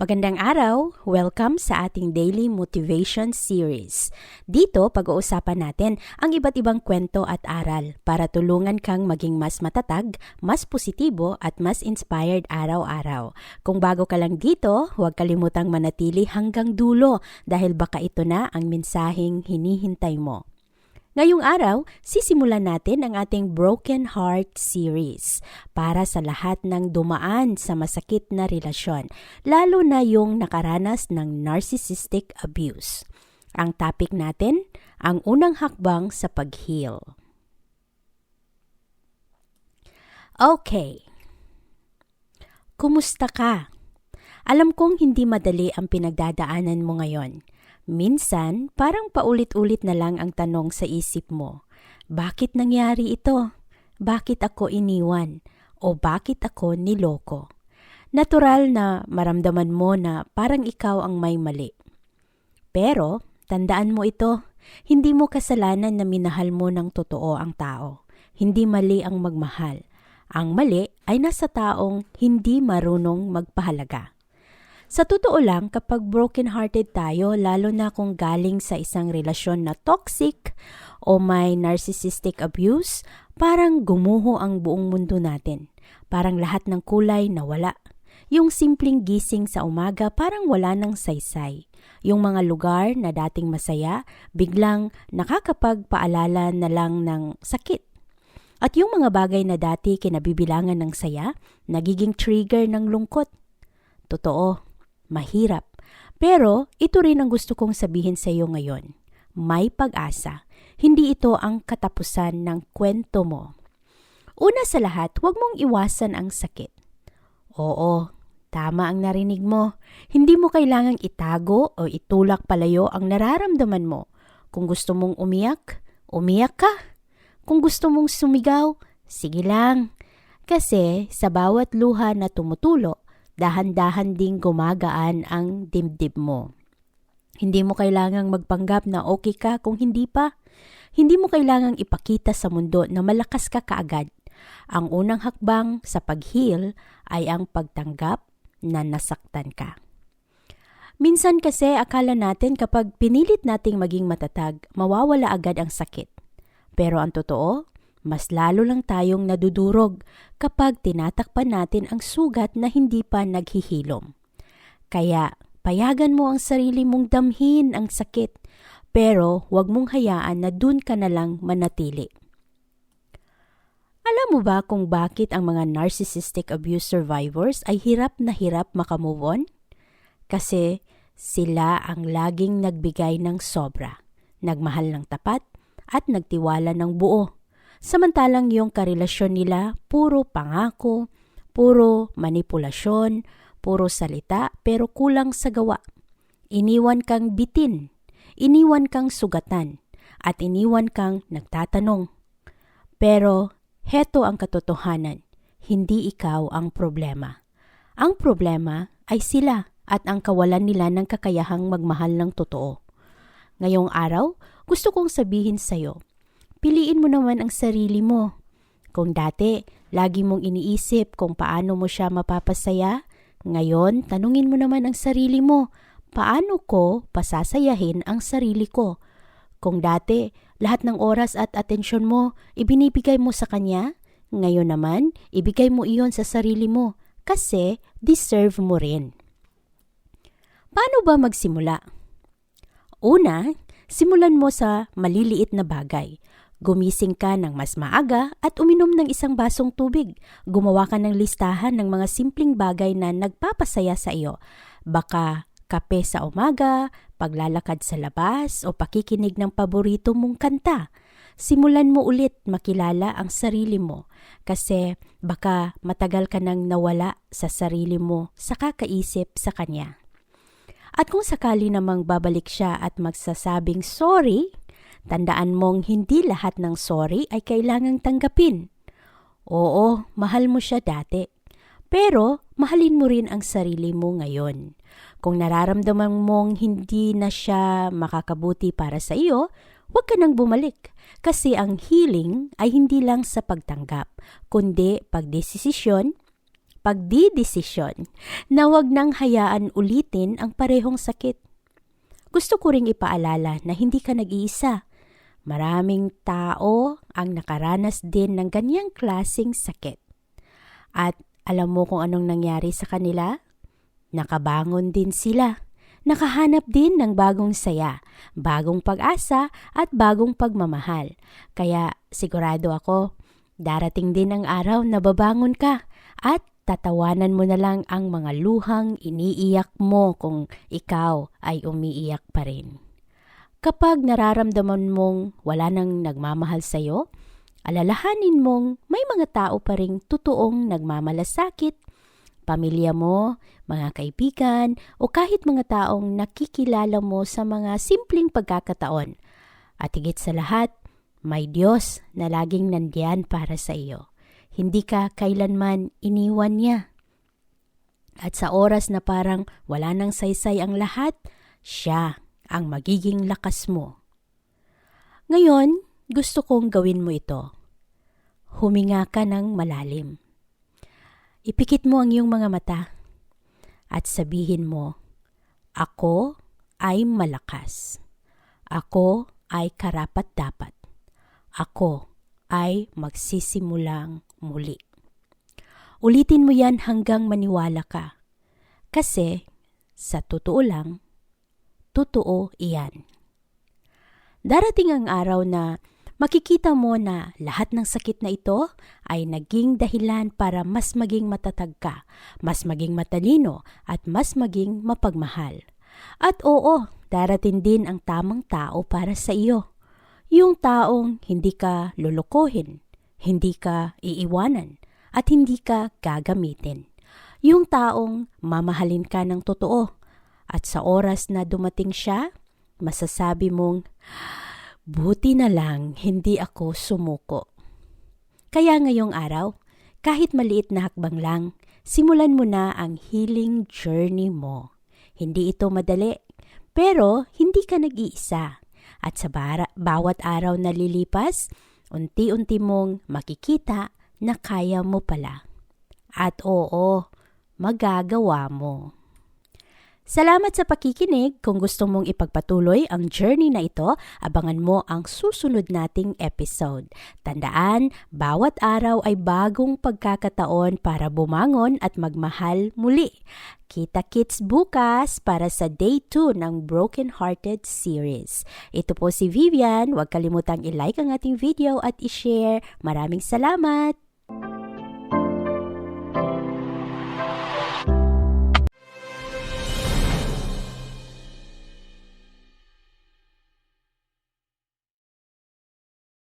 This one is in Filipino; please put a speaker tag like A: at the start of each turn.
A: Magandang araw! Welcome sa ating Daily Motivation Series. Dito, pag-uusapan natin ang iba't ibang kwento at aral para tulungan kang maging mas matatag, mas positibo at mas inspired araw-araw. Kung bago ka lang dito, huwag kalimutang manatili hanggang dulo dahil baka ito na ang mensaheng hinihintay mo. Ngayong araw, sisimulan natin ang ating Broken Heart series para sa lahat ng dumaan sa masakit na relasyon, lalo na yung nakaranas ng narcissistic abuse. Ang topic natin, ang unang hakbang sa pag-heal. Okay. Kumusta ka? Alam kong hindi madali ang pinagdadaanan mo ngayon. Minsan, parang paulit-ulit na lang ang tanong sa isip mo. Bakit nangyari ito? Bakit ako iniwan? O bakit ako niloko? Natural na maramdaman mo na parang ikaw ang may mali. Pero, tandaan mo ito, hindi mo kasalanan na minahal mo ng totoo ang tao. Hindi mali ang magmahal. Ang mali ay nasa taong hindi marunong magpahalaga. Sa totoo lang, kapag broken-hearted tayo, lalo na kung galing sa isang relasyon na toxic o may narcissistic abuse, parang gumuho ang buong mundo natin. Parang lahat ng kulay nawala. Yung simpleng gising sa umaga parang wala ng saysay. Yung mga lugar na dating masaya, biglang nakakapagpaalala na lang ng sakit. At yung mga bagay na dati kinabibilangan ng saya, nagiging trigger ng lungkot. Totoo, mahirap. Pero ito rin ang gusto kong sabihin sa iyo ngayon. May pag-asa. Hindi ito ang katapusan ng kwento mo. Una sa lahat, huwag mong iwasan ang sakit. Oo, tama ang narinig mo. Hindi mo kailangang itago o itulak palayo ang nararamdaman mo. Kung gusto mong umiyak, umiyak ka. Kung gusto mong sumigaw, sige lang. Kasi sa bawat luha na tumutulo, dahan-dahan ding gumagaan ang dibdib mo. Hindi mo kailangang magpanggap na okay ka kung hindi pa. Hindi mo kailangang ipakita sa mundo na malakas ka kaagad. Ang unang hakbang sa pag-heal ay ang pagtanggap na nasaktan ka. Minsan kasi akala natin kapag pinilit nating maging matatag, mawawala agad ang sakit. Pero ang totoo, mas lalo lang tayong nadudurog kapag tinatakpan natin ang sugat na hindi pa naghihilom. Kaya payagan mo ang sarili mong damhin ang sakit, pero huwag mong hayaan na dun ka na lang manatili. Alam mo ba kung bakit ang mga narcissistic abuse survivors ay hirap na hirap makamove on? Kasi sila ang laging nagbigay ng sobra, nagmahal ng tapat, at nagtiwala ng buo Samantalang yung karelasyon nila, puro pangako, puro manipulasyon, puro salita, pero kulang sa gawa. Iniwan kang bitin, iniwan kang sugatan, at iniwan kang nagtatanong. Pero heto ang katotohanan, hindi ikaw ang problema. Ang problema ay sila at ang kawalan nila ng kakayahang magmahal ng totoo. Ngayong araw, gusto kong sabihin sa iyo, piliin mo naman ang sarili mo. Kung dati, lagi mong iniisip kung paano mo siya mapapasaya, ngayon tanungin mo naman ang sarili mo, paano ko pasasayahin ang sarili ko? Kung dati, lahat ng oras at atensyon mo ibinibigay mo sa kanya, ngayon naman, ibigay mo iyon sa sarili mo kasi deserve mo rin. Paano ba magsimula? Una, simulan mo sa maliliit na bagay. Gumising ka ng mas maaga at uminom ng isang basong tubig. Gumawa ka ng listahan ng mga simpleng bagay na nagpapasaya sa iyo. Baka kape sa umaga, paglalakad sa labas o pakikinig ng paborito mong kanta. Simulan mo ulit makilala ang sarili mo kasi baka matagal ka nang nawala sa sarili mo sa kakaisip sa kanya. At kung sakali namang babalik siya at magsasabing sorry, Tandaan mong hindi lahat ng sorry ay kailangang tanggapin. Oo, mahal mo siya dati. Pero mahalin mo rin ang sarili mo ngayon. Kung nararamdaman mong hindi na siya makakabuti para sa iyo, huwag ka nang bumalik. Kasi ang healing ay hindi lang sa pagtanggap, kundi pagdesisyon, pagdidesisyon na wag nang hayaan ulitin ang parehong sakit. Gusto ko ring ipaalala na hindi ka nag-iisa. Maraming tao ang nakaranas din ng ganyang klasing sakit. At alam mo kung anong nangyari sa kanila? Nakabangon din sila. Nakahanap din ng bagong saya, bagong pag-asa at bagong pagmamahal. Kaya sigurado ako, darating din ang araw na babangon ka at tatawanan mo na lang ang mga luhang iniiyak mo kung ikaw ay umiiyak pa rin. Kapag nararamdaman mong wala nang nagmamahal sa'yo, alalahanin mong may mga tao pa rin totoong nagmamalasakit pamilya mo, mga kaibigan, o kahit mga taong nakikilala mo sa mga simpleng pagkakataon. At higit sa lahat, may Diyos na laging nandiyan para sa iyo. Hindi ka kailanman iniwan niya. At sa oras na parang wala nang saysay ang lahat, siya ang magiging lakas mo. Ngayon, gusto kong gawin mo ito. Huminga ka ng malalim. Ipikit mo ang iyong mga mata at sabihin mo, Ako ay malakas. Ako ay karapat-dapat. Ako ay magsisimulang muli. Ulitin mo yan hanggang maniwala ka. Kasi, sa totoo lang, totoo iyan. Darating ang araw na makikita mo na lahat ng sakit na ito ay naging dahilan para mas maging matatag ka, mas maging matalino at mas maging mapagmahal. At oo, darating din ang tamang tao para sa iyo. Yung taong hindi ka lulukohin, hindi ka iiwanan, at hindi ka gagamitin. Yung taong mamahalin ka ng totoo. At sa oras na dumating siya, masasabi mong, Buti na lang hindi ako sumuko. Kaya ngayong araw, kahit maliit na hakbang lang, simulan mo na ang healing journey mo. Hindi ito madali, pero hindi ka nag-iisa. At sa bara, bawat araw na lilipas, unti-unti mong makikita na kaya mo pala. At oo, magagawa mo. Salamat sa pakikinig. Kung gusto mong ipagpatuloy ang journey na ito, abangan mo ang susunod nating episode. Tandaan, bawat araw ay bagong pagkakataon para bumangon at magmahal muli. Kita-kits bukas para sa Day 2 ng Broken Hearted series. Ito po si Vivian. Huwag kalimutang i-like ang ating video at i-share. Maraming salamat!